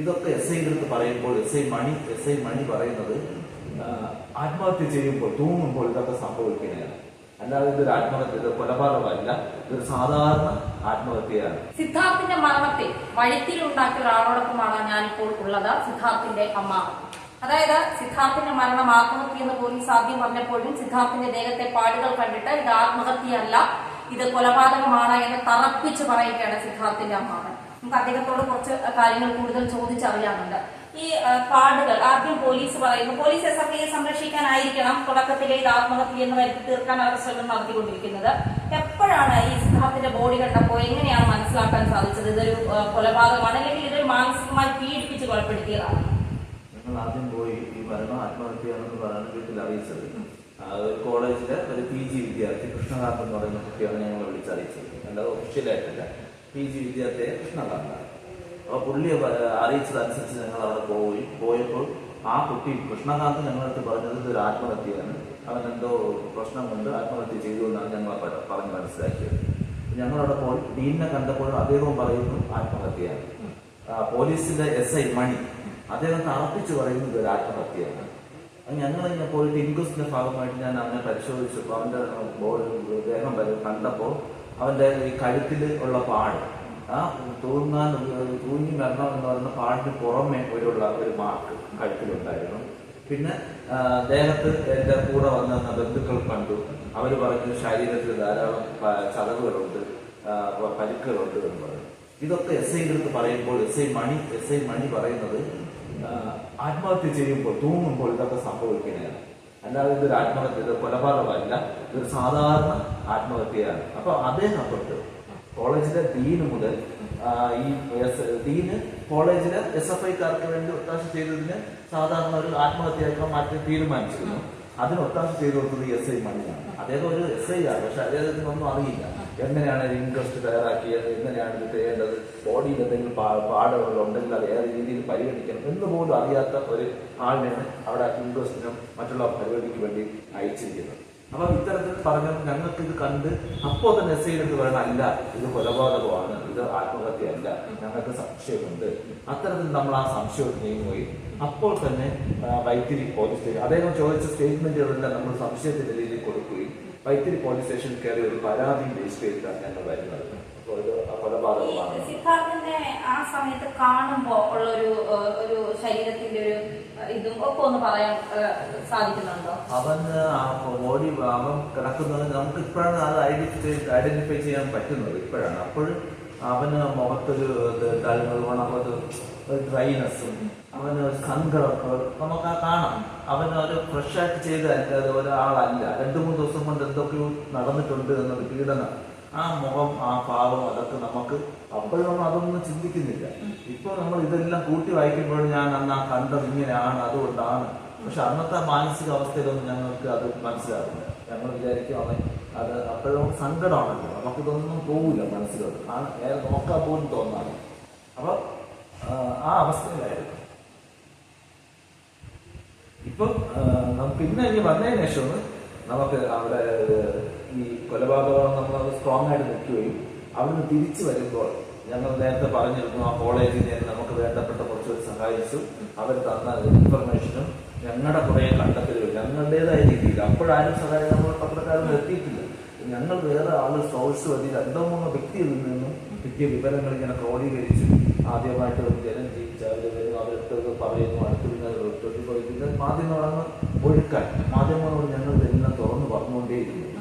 ഇതൊക്കെ S I അടുത്ത് പറയുമ്പോൾ S I Mani S I Mani പറയുന്നത് ആത്മഹത്യ ചെയ്യുമ്പോൾ തൂങ്ങുമ്പോൾ ഇതൊക്കെ സംഭവിക്കുന്നതാണ്. അല്ലാതെ ഇതൊരു ആത്മഹത്യ ഇത് കൊലപാതകമല്ല ഇതൊരു സാധാരണ ആത്മഹത്യയാണ്. സിദ്ധാർത്ഥിന്റെ മരണത്തെ വഴിത്തിലുണ്ടാക്കിയ ഒരാളോടൊപ്പമാണ് ഞാനിപ്പോൾ ഉള്ളത് സിദ്ധാർത്ഥിന്റെ അമ്മ. അതായത് സിദ്ധാർത്ഥിന്റെ മരണം ആത്മഹത്യ എന്ന് പോലീസ് ആദ്യം പറഞ്ഞപ്പോഴും സിദ്ധാർത്ഥിന്റെ ദേഹത്തെ പാടുകൾ കണ്ടിട്ട് ഇത് ആത്മഹത്യയല്ല ഇത് കൊലപാതകമാണ് എന്ന് തറപ്പിച്ച് പറയുകയാണ് സിദ്ധാർത്ഥിന്റെ അമ്മാവൻ നമുക്ക് അദ്ദേഹത്തോട് കുറച്ച് കാര്യങ്ങൾ കൂടുതൽ ചോദിച്ചറിയാനുണ്ട്. ഈ കാർഡുകൾ ആദ്യം പോലീസ് പറയുന്നു പോലീസ് എസ് എഫ് ഐയെ സംരക്ഷിക്കാനായിരിക്കണം തുടക്കത്തിലെ ഇത് ആത്മഹത്യ എന്ന് വരുത്തി തീർക്കാൻ അവർ ശ്രമം നടത്തിക്കൊണ്ടിരിക്കുന്നത്. എപ്പോഴാണ് ഈ സിദ്ധാർത്ഥിന്റെ ബോഡി കണ്ടപ്പോൾ എങ്ങനെയാണ് മനസ്സിലാക്കാൻ സാധിച്ചത്? ഇതൊരു കൊലപാതകമാണ് അല്ലെങ്കിൽ ഇതൊരു മാനസികമായി പീഡിപ്പിച്ച് കൊലപ്പെടുത്തിയതാണ്? ഞങ്ങൾ ആദ്യം പോയി ഈ മരണം ആത്മഹത്യയാണെന്ന് പറഞ്ഞ് വീട്ടിൽ അറിയിച്ചത്. കോളേജിലെ ഒരു പി ജി വിദ്യാർത്ഥി കൃഷ്ണകാന്ത് എന്ന് പറയുന്ന കുട്ടിയാണ് ഞങ്ങൾ വിളിച്ചറിയിച്ചത്. അല്ലാതെ ഒഫീഷ്യലായിട്ടല്ല പി ജി വിദ്യാർത്ഥിയെ കൃഷ്ണകാന്താണ് അപ്പോൾ പുള്ളിയെ പ- അറിയിച്ചതനുസരിച്ച് ഞങ്ങൾ അവിടെ പോയി പോയപ്പോൾ ആ കുട്ടി കൃഷ്ണകാന്ത് ഞങ്ങളടുത്ത് പറഞ്ഞത് ഇതൊരു ആത്മഹത്യയാണ്. അവൻ എന്തോ പ്രശ്നം കൊണ്ട് ആത്മഹത്യ ചെയ്തു എന്നാണ് ഞങ്ങൾ പറഞ്ഞ് മനസ്സിലാക്കിയത്. ഞങ്ങളവിടെ പോയി ഡീനിനെ കണ്ടപ്പോഴും അദ്ദേഹവും പറയുന്നു ആത്മഹത്യയാണ്. പോലീസിന്റെ എസ് ഐ മണി അദ്ദേഹം തറപ്പിച്ച് പറയുന്നത് ഒരു ആത്മഹത്യയാണ്. ഞങ്ങൾ ഇങ്ങനെ പോയിട്ട് ഇൻക്വസ്റ്റിന്റെ ഭാഗമായിട്ട് ഞാൻ അവനെ പരിശോധിച്ചപ്പോൾ അവന്റെ ബോർഡ് ദേഹം വരെ കണ്ടപ്പോൾ അവന്റെ ഈ കഴുത്തിൽ ഉള്ള പാട്. ആ തൂങ്ങാൻ തൂങ്ങി മരണം എന്ന് പറയുന്ന പാടിന് പുറമെ ഒരുള്ള ഒരു മാർക്ക് കഴുത്തിലുണ്ടായിരുന്നു. പിന്നെ ദേഹത്ത് എന്റെ കൂടെ വന്ന ബന്ധുക്കൾ കണ്ടു. അവർ പറഞ്ഞു ശരീരത്തിൽ ധാരാളം ചതവുകളുണ്ട് പരുക്കുകളുണ്ട് എന്ന് പറഞ്ഞു. ഇതൊക്കെ എസ് ഐ എടുത്ത് പറയുമ്പോൾ S I Mani S I Mani പറയുന്നത് ആത്മഹത്യ ചെയ്യുമ്പോൾ തൂങ്ങുമ്പോൾ ഇതൊക്കെ സംഭവിക്കുന്നതാണ്. അല്ലാതെ ഇതൊരു ആത്മഹത്യ ഇത് കൊലപാതകമല്ല. ഇതൊരു സാധാരണ ആത്മഹത്യയാണ്. അപ്പൊ അദ്ദേഹം തൊട്ട് കോളേജിലെ ഡീന് മുതൽ ഈ ഡീന് കോളേജിലെ എസ് എഫ് ഐക്കാർക്ക് വേണ്ടി ഒത്താശ ചെയ്തതിന് സാധാരണ ഒരു ആത്മഹത്യയാക്കാൻ മാറ്റി തീരുമാനിച്ചിരുന്നു. അതിന് ഒത്താശ ചെയ്തു കൊടുത്തത് എസ് ഐ മണിയാണ് അദ്ദേഹം ഒരു എസ് ഐ ആണ് പക്ഷെ അദ്ദേഹത്തിന് ഒന്നും അറിയില്ല. എങ്ങനെയാണ് ഇൻട്രസ്റ്റ് തയ്യാറാക്കിയത് എങ്ങനെയാണ് ഇത് ചെയ്യേണ്ടത് ബോഡിയിൽ എന്തെങ്കിലും പാ- ഉണ്ടെങ്കിൽ അത് ഏത് രീതിയിൽ പരിഗണിക്കണം എന്ന് പോലും അറിയാത്ത ഒരു ആളിനെയാണ് അവിടെ ഇൻട്രസ്റ്റിനും മറ്റുള്ള പരിപാടിക്ക് വേണ്ടി അയച്ചിരിക്കുന്നത്. അപ്പൊ ഇത്തരത്തിൽ പറഞ്ഞ ഞങ്ങൾക്ക് ഇത് കണ്ട് അപ്പോൾ തന്നെ എസ് ഐയിലെടുത്ത് പറയണം അല്ല ഇത് കൊലപാതകമാണ് ഇത് ആത്മഹത്യയല്ല ഞങ്ങൾക്ക് സംശയമുണ്ട്. അത്തരത്തിൽ നമ്മൾ ആ സംശയം നീങ്ങുകയും അപ്പോൾ തന്നെ വൈത്തിരി പോലീസ് സ്റ്റേഷൻ അദ്ദേഹം ചോദിച്ച സ്റ്റേറ്റ്മെന്റുകളെല്ലാം നമ്മൾ സംശയത്തിന്റെ രീതിയിൽ കൊടുക്കുകയും വൈത്തിരി പോലീസ് സ്റ്റേഷനിൽ കയറി ഒരു പരാതി രജിസ്റ്റർ ചെയ്തിട്ടാണ് ഞങ്ങൾ വരുന്നത്. അപ്പോൾ ഇത് കൊലപാതകമാണ്. ആ സമയത്ത് കാണുമ്പോൾ ഉള്ള ഒരു ഇതും ഒക്കെ ഒന്ന് പറയാൻ സാധിക്കുന്നുണ്ടോ? അവൻ ബോഡി അവൻ കിടക്കുന്നത് നമുക്ക് ഇപ്പോഴാണ് അത് ഐഡന്റിഫൈ ഐഡന്റിഫൈ ചെയ്യാൻ പറ്റുന്നത്. ഇപ്പോഴാണ്. അപ്പോഴും അവന് മുഖത്തൊരു ഡൾമണമത് ഡ്രൈനെസ്സും അവന് ഒരു സങ്കടമൊക്കെ നമുക്ക് ആ കാണാം. അവന് ഒരു ഫ്രഷ് ആയിട്ട് ചെയ്തതല്ല? അത് ഒരാളല്ല. രണ്ടു മൂന്ന് ദിവസം കൊണ്ട് എന്തൊക്കെയോ നടന്നിട്ടുണ്ട് എന്നൊരു പീഡനം. ആ മുഖം ആ ഭാവം അതൊക്കെ നമുക്ക് അപ്പോഴും നമ്മൾ അതൊന്നും ചിന്തിക്കുന്നില്ല. ഇപ്പൊ നമ്മൾ ഇതെല്ലാം കൂട്ടി വായിക്കുമ്പോൾ ഞാൻ അന്ന് ആ കണ്ടത് ഇങ്ങനെയാണ് അതുകൊണ്ടാണ്. പക്ഷെ അന്നത്തെ മാനസിക അവസ്ഥയിലൊന്നും ഞങ്ങൾക്ക് അത് മനസ്സിലാവില്ല ഞങ്ങൾ വിചാരിക്കും അവൻ അത് അപ്പോഴും സങ്കടമാണല്ലോ. നമുക്കിതൊന്നും പോവില്ല മനസ്സിലോട്ട്. ആ നേരെ നോക്കാൻ പോലും തോന്നാറ് അപ്പൊ ആ, അവസ്ഥയിലായിരുന്നു. ഇപ്പം പിന്നെ ഇനി വന്നതിന് ശേഷം നമുക്ക് അവിടെ ഈ കൊലപാതകം നമ്മൾ സ്ട്രോങ് ആയിട്ട് നിൽക്കുകയും അവിടുന്ന് തിരിച്ചു വരുമ്പോൾ ഞങ്ങൾ നേരത്തെ പറഞ്ഞിരുന്നു ആ കോളേജിൽ നിന്ന് നമുക്ക് വേണ്ടപ്പെട്ട കുറച്ച് സഹായിച്ചു. അവർ തന്ന ഇൻഫർമേഷനും ഞങ്ങളുടെ കുറേ കണ്ടെത്തലുകൾ ഞങ്ങളുടേതായ രീതിയിൽ. അപ്പോഴാരും സഹായം നമ്മൾ പത്രക്കാരൊന്നും എത്തിയിട്ടില്ല. ഞങ്ങൾ വേറെ ആൾ സോഴ്സ് വഴി രണ്ടോ മൂന്നോ വ്യക്തിയിൽ നിന്നും കിട്ടിയ വിവരങ്ങൾ ഇങ്ങനെ ക്രോഡീകരിച്ചു ആദ്യമായിട്ട് ഒരു ജനം ജീവിച്ച അവർ വരും അവരുടെ പറയുന്നു അടുത്തിരുന്ന മാധ്യമങ്ങളൊന്ന് ഒഴുക്കാൻ. മാധ്യമങ്ങളോട് ഞങ്ങൾ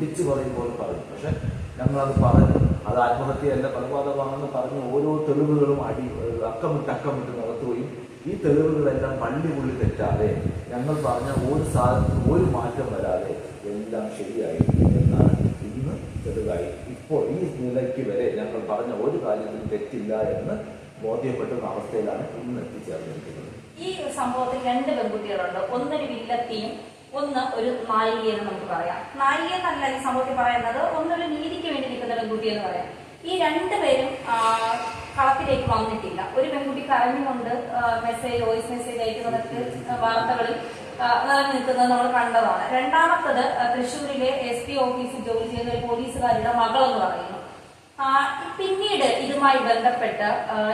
പറഞ്ഞുകൊണ്ടേയിരുന്നു പറയും പറയുമ്പോൾ പറയും. പക്ഷെ ഞങ്ങളത് പറഞ്ഞു. അത് ആത്മഹത്യയല്ല. കൊലപാതകമാണെന്ന് പറഞ്ഞ് ഓരോ തെളിവുകളും അടി അക്കമിട്ട് അക്കമിട്ട് നടത്തുകയും ഈ തെളിവുകളെല്ലാം പള്ളി പുള്ളി തെറ്റാതെ ഞങ്ങൾ പറഞ്ഞ ഒരു സാധനത്തിന് ഒരു മാറ്റം വരാതെ എല്ലാം ശരിയായി എന്നാണ് ഇന്ന് തെളിവായി. ഇപ്പോൾ ഈ നിലയ്ക്ക് വരെ ഞങ്ങൾ പറഞ്ഞ ഒരു കാര്യത്തിലും തെറ്റില്ല എന്ന് ബോധ്യപ്പെട്ടുന്ന അവസ്ഥയിലാണ് ഇന്ന് എത്തിച്ചേർന്നിരിക്കുന്നത്. ഈ സംഭവത്തിൽ രണ്ട് പെൺകുട്ടികളുണ്ട്. ഒന്നൊരു വില്ലത്തിയും ഒന്ന് ഒരു നായിക എന്ന് നമുക്ക് പറയാം. നായിക എന്നല്ല ഈ സംഭവത്തിൽ പറയുന്നത് ഒന്നൊരു നീതിക്ക് വേണ്ടി നിൽക്കുന്ന പെൺകുട്ടി എന്ന് പറയാം. ഈ രണ്ടുപേരും കളത്തിലേക്ക് വന്നിട്ടില്ല. ഒരു പെൺകുട്ടി കരഞ്ഞുകൊണ്ട് മെസ്സേജ് വോയിസ് മെസ്സേജ് അയക്കുന്നതൊക്കെ വാർത്തകളിൽ നിൽക്കുന്നത് നമ്മൾ കണ്ടതാണ്. രണ്ടാമത്തത് തൃശ്ശൂരിലെ എസ് പി ഓഫീസിൽ ജോലി ചെയ്യുന്ന ഒരു പോലീസുകാരുടെ മകളെന്ന് പറയുന്നു. പിന്നീട് ഇതുമായി ബന്ധപ്പെട്ട്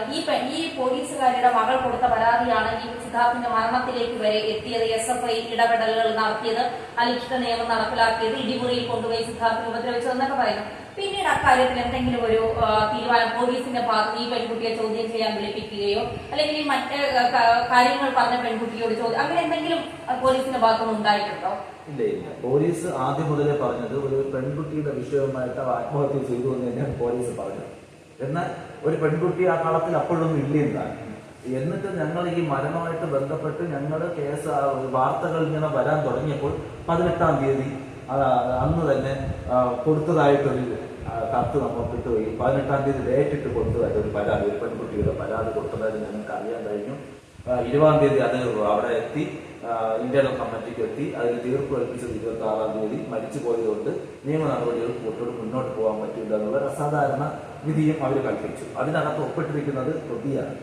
ഈ ഈ പോലീസുകാരുടെ മകൾ കൊടുത്ത പരാതിയാണ് ഈ സിദ്ധാർത്ഥിന്റെ മരണത്തിലേക്ക് വരെ എത്തിയത് എസ് എഫ് ഐ ഇടപെടലുകൾ നടത്തിയത് അലിഖിത നിയമം നടപ്പിലാക്കിയത് ഇടിമുറിയിൽ കൊണ്ടുപോയി സിദ്ധാർത്ഥിനെ ഉപദ്രവിച്ചത് എന്നൊക്കെ പറയുന്നു. പിന്നീട് അക്കാര്യത്തിൽ എന്തെങ്കിലും ഒരു തീരുമാനം പോലീസിന്റെ ഭാഗത്ത് ഈ പെൺകുട്ടിയെ ചോദ്യം ചെയ്യാൻ വിളിപ്പിക്കുകയോ അല്ലെങ്കിൽ മറ്റ് കാര്യങ്ങൾ പറഞ്ഞ പെൺകുട്ടിയോട് ചോദ്യം അങ്ങനെ എന്തെങ്കിലും പോലീസിന്റെ ഭാഗത്തുനിന്ന് ഉണ്ടായിട്ടുണ്ടോ? ഇല്ല ഇല്ല. പോലീസ് ആദ്യം മുതലേ പറഞ്ഞത് ഒരു പെൺകുട്ടിയുടെ വിഷയവുമായിട്ട് ആത്മഹത്യ ചെയ്തു എന്ന് തന്നെയാണ് പോലീസ് പറഞ്ഞത്. എന്നാൽ ഒരു പെൺകുട്ടി ആ കളത്തിൽ അപ്പോഴൊന്നും ഇല്ല എന്നാണ് എന്നിട്ട് ഞങ്ങൾ ഈ മരണമായിട്ട് ബന്ധപ്പെട്ട് ഞങ്ങൾ കേസ് വാർത്തകൾ ഇങ്ങനെ വരാൻ തുടങ്ങിയപ്പോൾ പതിനെട്ടാം തീയതി അന്ന് തന്നെ കൊടുത്തതായിട്ടൊരു കത്ത് നമ്മൾ ഈ പതിനെട്ടാം തീയതി ഡേറ്റ് ഇട്ട് കൊടുത്തതായിട്ട് ഒരു പരാതി ഒരു പെൺകുട്ടിയുടെ പരാതി കൊടുത്തതായിട്ട് ഞങ്ങൾക്ക് അറിയാൻ കഴിഞ്ഞു. ഇരുപതാം തീയതി അത് അവിടെ എത്തി. ഇന്റേണൽ കമ്മിറ്റിക്ക് എത്തി. അതിൽ തീർപ്പ് കൽപ്പിച്ചത് ഇരുപത്തി ആറാം തീയതി. മരിച്ചു പോയതുകൊണ്ട് നിയമ നടപടികൾ കൂട്ടോട് മുന്നോട്ട് പോകാൻ പറ്റില്ല എന്നുള്ള അസാധാരണ വിധിയും അവർ കൽപ്പിച്ചു. അതിനകത്ത് ഒപ്പിട്ടിരിക്കുന്നത് പ്രതിയാണ്.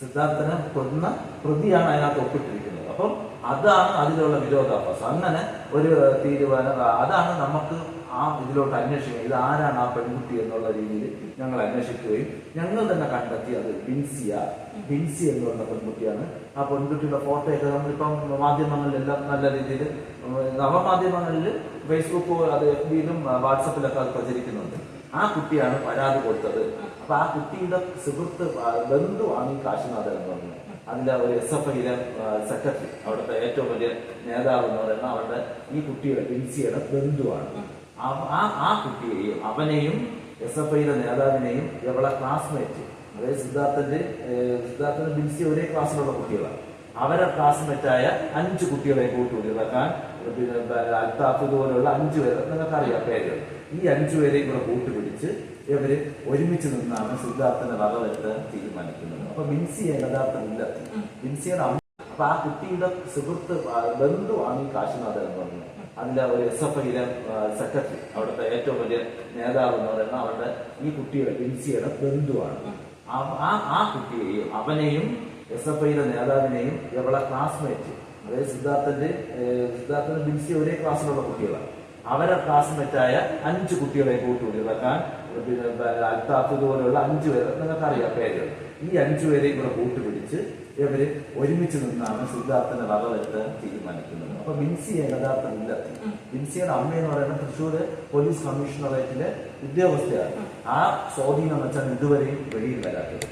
സിദ്ധാർത്ഥനെ കൊന്ന പ്രതിയാണ് അതിനകത്ത് ഒപ്പിട്ടിരിക്കുന്നത്. അപ്പം അതാണ് അതിലുള്ള വിരോധാഭാസം അങ്ങനെ ഒരു തീരുമാനം അതാണ് നമുക്ക് ആ ഇതിലോട്ട് അന്വേഷിക്കുക. ഇത് ആരാണ് ആ പെൺകുട്ടി എന്നുള്ള രീതിയിൽ ഞങ്ങൾ അന്വേഷിക്കുകയും ഞങ്ങൾ തന്നെ കണ്ടെത്തി അത് ബിൻസിയ ബിൻസി എന്ന് പറഞ്ഞ പെൺകുട്ടിയാണ്. ആ പെൺകുട്ടിയുടെ ഫോട്ടോയൊക്കെ നമ്മളിപ്പം മാധ്യമങ്ങളിലെല്ലാം നല്ല രീതിയിൽ നവമാധ്യമങ്ങളിൽ ഫേസ്ബുക്ക് അത് ഇതിലും വാട്സപ്പിലൊക്കെ അത് പ്രചരിക്കുന്നുണ്ട്. ആ കുട്ടിയാണ് പരാതി കൊടുത്തത്. അപ്പൊ ആ കുട്ടിയുടെ സുഹൃത്ത് ബന്ധുവാണ് ഈ കാശിനാഥൻ എന്ന് പറഞ്ഞത്. അതിന്റെ ഒരു എസ് എഫ് ഐയിലെ സെക്രട്ടറി. അവിടുത്തെ ഏറ്റവും വലിയ നേതാവ് എന്ന് പറയുന്ന അവരുടെ ഈ കുട്ടിയുടെ ബിൻസിയുടെ ബന്ധുവാണ്. ആ ആ കുട്ടിയെയും അവനെയും എസ് എഫ് ഐയുടെ നേതാവിനെയും ഇവളെ ക്ലാസ്മേറ്റ് അതായത് സിദ്ധാർത്ഥന്റെ സിദ്ധാർത്ഥന്റെ ബിൻസി ഒരേ ക്ലാസ്സിലുള്ള കുട്ടികളാണ്. അവരെ ക്ലാസ്മേറ്റായ അഞ്ച് കുട്ടികളെ കൂട്ടുകൂടി വെക്കാൻ പിന്നെ അൽത്താഫ് ഇതുപോലുള്ള അഞ്ചു പേര് നിങ്ങൾക്കറിയാം പേരുകൾ. ഈ അഞ്ചു പേരെയും കൂടെ കൂട്ടുപിടിച്ച് ഇവർ ഒരുമിച്ച് നിന്നാണ് സിദ്ധാർത്ഥന്റെ വകവരുത്താൻ തീരുമാനിക്കുന്നത്. അപ്പൊ മിൻസിയെ യഥാർത്ഥം ഇല്ല മിൻസിയുടെ അമ്മ അപ്പൊ ആ കുട്ടിയുടെ സുഹൃത്ത് ബന്ധുവാണ് ഈ കാശിനാഥൻ എന്ന് പറഞ്ഞത്. അതിന്റെ ഒരു എസ് എഫ് ഐയിലെ സെക്രട്ടറി അവിടുത്തെ ഏറ്റവും വലിയ നേതാവ് എന്ന് പറയുന്ന അവരുടെ ഈ കുട്ടിയുടെ ബിൻസിയുടെ ബന്ധുവാണ്. ആ ആ കുട്ടിയെയും അവനെയും എസ് എഫ് ഐയിലെ നേതാവിനെയും ഇവളെ ക്ലാസ്മേറ്റ് അതായത് സിദ്ധാർത്ഥന്റെ സിദ്ധാർത്ഥന്റെ ബിൻസി ഒരേ ക്ലാസ്സിലുള്ള കുട്ടികളാണ്. അവരെ ക്ലാസ്മേറ്റായ അഞ്ച് കുട്ടികളെ കൂട്ടുകൂടി. വെക്കാൻ പിന്നെ അൽത്താഫ് ഇതുപോലുള്ള അഞ്ചു നിങ്ങൾക്ക് നിങ്ങൾക്കറിയാം പേരുകൾ. ഈ അഞ്ചു പേരെയും കൂടെ കൂട്ടുപിടിച്ച് ഇവർ ഒരുമിച്ച് നിന്നാണ് സിദ്ധാർത്ഥന്റെ വക വരുത്താൻ തീരുമാനിക്കുന്നത്. അപ്പൊ മിൻസിയെ യഥാർത്ഥം ഇല്ലെത്തി മിൻസിയുടെ അമ്മ എന്ന് പറയുന്നത് തൃശ്ശൂർ പോലീസ് കമ്മീഷണറേറ്റിലെ ഉദ്യോഗസ്ഥയാണ്. ആ സ്വാധീനം വെച്ചാൽ ഇതുവരെയും വെളിയിൽ വരാത്തത്.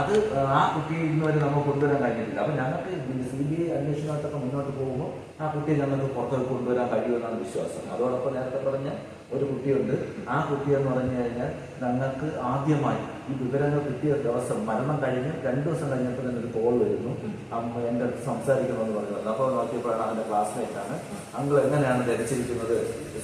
അത് ആ കുട്ടിയെ ഇന്നുവരെ നമുക്ക് കൊണ്ടുവരാൻ കഴിഞ്ഞിട്ടില്ല. അപ്പൊ ഞങ്ങൾക്ക് സി ബി ഐ അന്വേഷണമായിട്ടൊക്കെ മുന്നോട്ട് പോകുമ്പോൾ ആ കുട്ടിയെ ഞങ്ങൾക്ക് പുറത്തേക്ക് കൊണ്ടുവരാൻ കഴിയുമെന്നാണ് വിശ്വാസം. അതോടൊപ്പം നേരത്തെ പറഞ്ഞ ഒരു കുട്ടിയുണ്ട്. ആ കുട്ടി എന്ന് പറഞ്ഞു കഴിഞ്ഞാൽ ഞങ്ങൾക്ക് ആദ്യമായി ഈ വിവരങ്ങൾ കിട്ടിയ ദിവസം മരണം കഴിഞ്ഞ് രണ്ടു ദിവസം കഴിഞ്ഞപ്പോൾ തന്നെ ഒരു കോൾ വരുന്നു. അമ്മ എന്റെ അടുത്ത് സംസാരിക്കണമെന്ന് പറഞ്ഞത് അപ്പോൾ നോക്കിയപ്പോഴാണ് അവന്റെ ക്ലാസ്മേറ്റാണ് അങ്കിൾ എങ്ങനെയാണ് ധരിച്ചിരിക്കുന്നത്?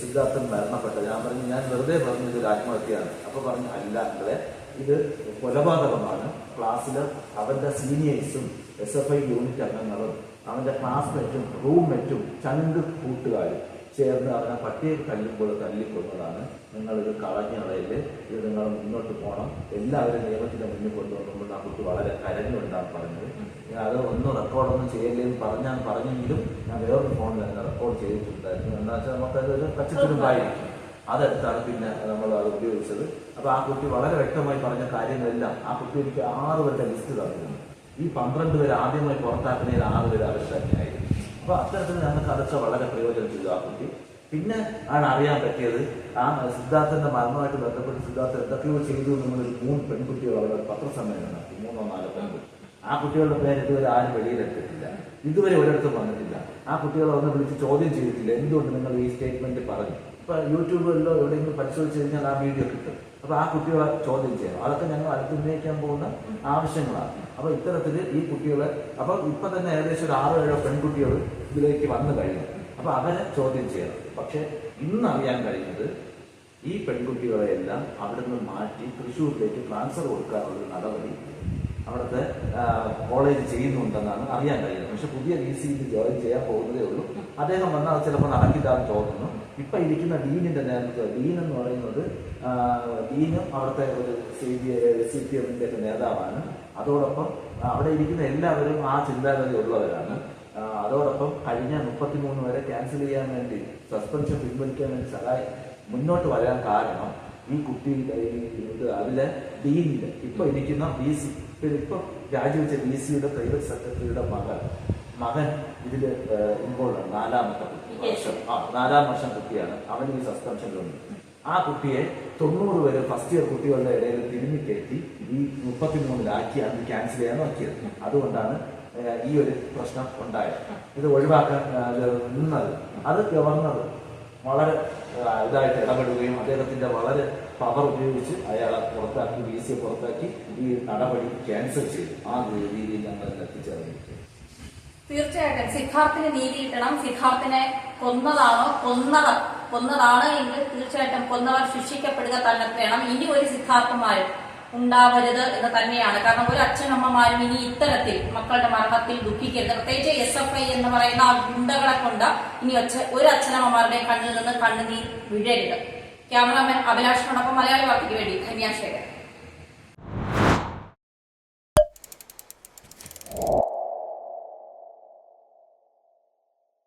സിദ്ധാർത്ഥൻ മരണപ്പെട്ടത് ഞാൻ പറഞ്ഞു ഞാൻ വെറുതെ പറഞ്ഞു ഒരു ആത്മഹത്യയാണ്. അപ്പോൾ പറഞ്ഞു അല്ല അങ്കിളെ ഇത് കൊലപാതകമാണ്. ക്ലാസ്സിൽ അവന്റെ സീനിയേഴ്സും എസ് എഫ് ഐ യൂണിറ്റ് അംഗങ്ങളും അവന്റെ ക്ലാസ്മേറ്റും റൂംമേറ്റും ചങ്ക് കൂട്ടുകാരും ചേർന്ന് അവനെ പട്ടിയെ തല്ലുമ്പോൾ തല്ലിക്കൊന്നതാണ്. നിങ്ങളിത് കളഞ്ഞളയിൽ ഇത് നിങ്ങൾ മുന്നോട്ട് പോകണം. എല്ലാവരും നിയമത്തിന്റെ മുന്നിൽ കൊണ്ടുവന്നുമ്പോൾ ആ കുട്ടി വളരെ കരഞ്ഞുകൊണ്ടാണ് പറഞ്ഞത്. ഞാൻ അത് ഒന്നും റെക്കോർഡൊന്നും ചെയ്യില്ലെന്ന് പറഞ്ഞാൽ പറഞ്ഞെങ്കിലും ഞാൻ വേറൊരു ഫോണിൽ തന്നെ റെക്കോർഡ് ചെയ്തിട്ടുണ്ടായിരുന്നു. എന്താ വെച്ചാൽ നമുക്കത് ഒരു പച്ചത്തുരുമ്പായിരിക്കും അതെടുത്താണ് പിന്നെ നമ്മൾ അത് ഉപയോഗിച്ചത്. അപ്പൊ ആ കുട്ടി വളരെ വ്യക്തമായി പറഞ്ഞ കാര്യങ്ങളെല്ലാം ആ കുട്ടി എനിക്ക് ആറ് പേരുടെ ലിസ്റ്റ് തന്നിരുന്നു. ഈ പന്ത്രണ്ട് പേര് ആദ്യമായി പുറത്താക്കുന്നതിൽ ആറ് പേര് അറസ്റ്റാക്കിയായിരുന്നു അപ്പൊ അത്തരത്തിൽ ഞങ്ങൾക്ക് അതൊക്കെ വളരെ പ്രയോജനം ചെയ്തു ആ കുട്ടി. പിന്നെ ആണ് അറിയാൻ പറ്റിയത് ആ സിദ്ധാർത്ഥന്റെ മരണമായിട്ട് ബന്ധപ്പെട്ട് സിദ്ധാർത്ഥ എന്തൊക്കെയോ ചെയ്തു എന്നുള്ളൊരു മൂന്ന് പെൺകുട്ടികൾ അവരുടെ പത്രസമ്മേളനം നടത്തി. മൂന്നോ നാലോ പെൺകുട്ടി. ആ കുട്ടികളുടെ പേര് ഇതുവരെ ആരും വെളിയിലെത്തിയിട്ടില്ല ഇതുവരെ ഒരിടത്തും വന്നിട്ടില്ല. ആ കുട്ടികളെ ഒന്ന് വിളിച്ച് ചോദ്യം ചെയ്തിട്ടില്ല. എന്തുകൊണ്ട് നിങ്ങൾ ഈ സ്റ്റേറ്റ്മെന്റ് പറഞ്ഞു? ഇപ്പൊ യൂട്യൂബിലോ എവിടെയെങ്കിലും പരിശോധിച്ച് കഴിഞ്ഞാൽ ആ വീഡിയോ കിട്ടും. അപ്പൊ ആ കുട്ടികളെ ചോദ്യം ചെയ്യണം അതൊക്കെ ഞങ്ങൾ അടുത്ത് ഉന്നയിക്കാൻ പോകുന്ന ആവശ്യങ്ങളാണ്. അപ്പൊ ഇത്തരത്തിൽ ഈ കുട്ടികളെ അപ്പൊ ഇപ്പൊ തന്നെ ഏകദേശം ഒരു ആറോ ഏഴോ പെൺകുട്ടികൾ ഇതിലേക്ക് വന്നു കഴിഞ്ഞു. അപ്പൊ അവരെ ചോദ്യം ചെയ്യണം. പക്ഷെ ഇന്ന് അറിയാൻ കഴിഞ്ഞത് ഈ പെൺകുട്ടികളെയെല്ലാം അവിടെ നിന്ന് മാറ്റി തൃശ്ശൂരിലേക്ക് ട്രാൻസ്ഫർ കൊടുക്കാനുള്ള നടപടി അവിടുത്തെ കോളേജ് ചെയ്യുന്നുണ്ടെന്നാണ് അറിയാൻ കഴിയുന്നത്. പക്ഷെ പുതിയ വി സിയിൽ ജോയിൻ ചെയ്യാൻ പോകുന്നതേ ഉള്ളൂ. അദ്ദേഹം വന്നാൽ അത് ചിലപ്പോൾ നടക്കില്ലാന്ന് തോന്നുന്നു. ഇപ്പൊ ഇരിക്കുന്ന ഡീനിന്റെ നേതൃത്വം ഡീൻ എന്ന് പറയുന്നത് ഡീനും അവിടുത്തെ ഒരു സി ബി സി പി എമ്മിന്റെ ഒക്കെ നേതാവാണ്. അതോടൊപ്പം അവിടെ ഇരിക്കുന്ന എല്ലാവരും ആ ചിന്താഗതി ഉള്ളവരാണ്. അതോടൊപ്പം കഴിഞ്ഞ മുപ്പത്തിമൂന്ന് വരെ ക്യാൻസൽ ചെയ്യാൻ വേണ്ടി സസ്പെൻഷൻ പിൻവലിക്കാൻ വേണ്ടി സഹായി മുന്നോട്ട് വരാൻ കാരണം ഈ കുട്ടി ഇത് അതിലെ ഡീനിന്റെ ഇപ്പൊ ഇരിക്കുന്ന ബി സി ഇപ്പൊ രാജിവെച്ച ബി സിയുടെ പ്രൈവറ്റ് സെക്രട്ടറിയുടെ മകൻ മകൻ ഇതിൽ ഇൻവോൾവ് ആണ്. നാലാമത്തെ. വർഷം. ആ നാലാം വർഷം കുട്ടിയാണ്. അവന് ഈ സസ്പെൻഷനിലുണ്ട് ആ കുട്ടിയെ തൊണ്ണൂറ് വരെ ഫസ്റ്റ് ഇയർ കുട്ടികളുടെ ഇടയിൽ തിരിഞ്ഞു കയറ്റി ഈ മുപ്പത്തിമൂന്നിലാക്കി ഇത് ക്യാൻസൽ ചെയ്യാൻ നോക്കിയത്. അതുകൊണ്ടാണ് ഈ ഒരു പ്രശ്നം ഉണ്ടായത്. ഇത് ഒഴിവാക്കാൻ അത് നിന്നത്. അത് ഗവർണർ വളരെ ഇതായിട്ട് ഇടപെടുകയും അദ്ദേഹത്തിന്റെ വളരെ പവർ ഉപയോഗിച്ച് അയാളെ പുറത്താക്കി വി സിയെ പുറത്താക്കി ഈ നടപടി ക്യാൻസൽ ചെയ്തു. ആ രീതിയിൽ ഞങ്ങൾ എത്തിച്ചേർന്നിരിക്കുന്നു. തീർച്ചയായിട്ടും. സിദ്ധാർത്ഥിന് നീതി കിട്ടണം. സിദ്ധാർത്ഥിനെ കൊന്നതാണോ? കൊന്നവർ കൊന്നതാണ് എങ്കിൽ തീർച്ചയായിട്ടും കൊന്നവർ ശിക്ഷിക്കപ്പെടുക തന്നെ വേണം. ഇനി ഒരു സിദ്ധാർത്ഥന്മാരും ഉണ്ടാവരുത് എന്ന് തന്നെയാണ്. കാരണം ഒരു അച്ഛനമ്മമാരും ഇനി ഇത്തരത്തിൽ മക്കളുടെ മരണത്തിൽ ദുഃഖിക്കരുത്. പ്രത്യേകിച്ച് എസ് എഫ് ഐ എന്ന് പറയുന്ന ആ ഗുണ്ടകളെ കൊണ്ട് ഇനി ഒച്ച ഒരു അച്ഛനമ്മമാരുടെ കണ്ണിൽ നിന്ന് കണ്ണുനീർ വിഴരുത്. ക്യാമറാമാൻ അഭിലാഷിനോടൊപ്പം മലയാളി വാർത്തയ്ക്ക് വേണ്ടി ധന്യാശേഖരൻ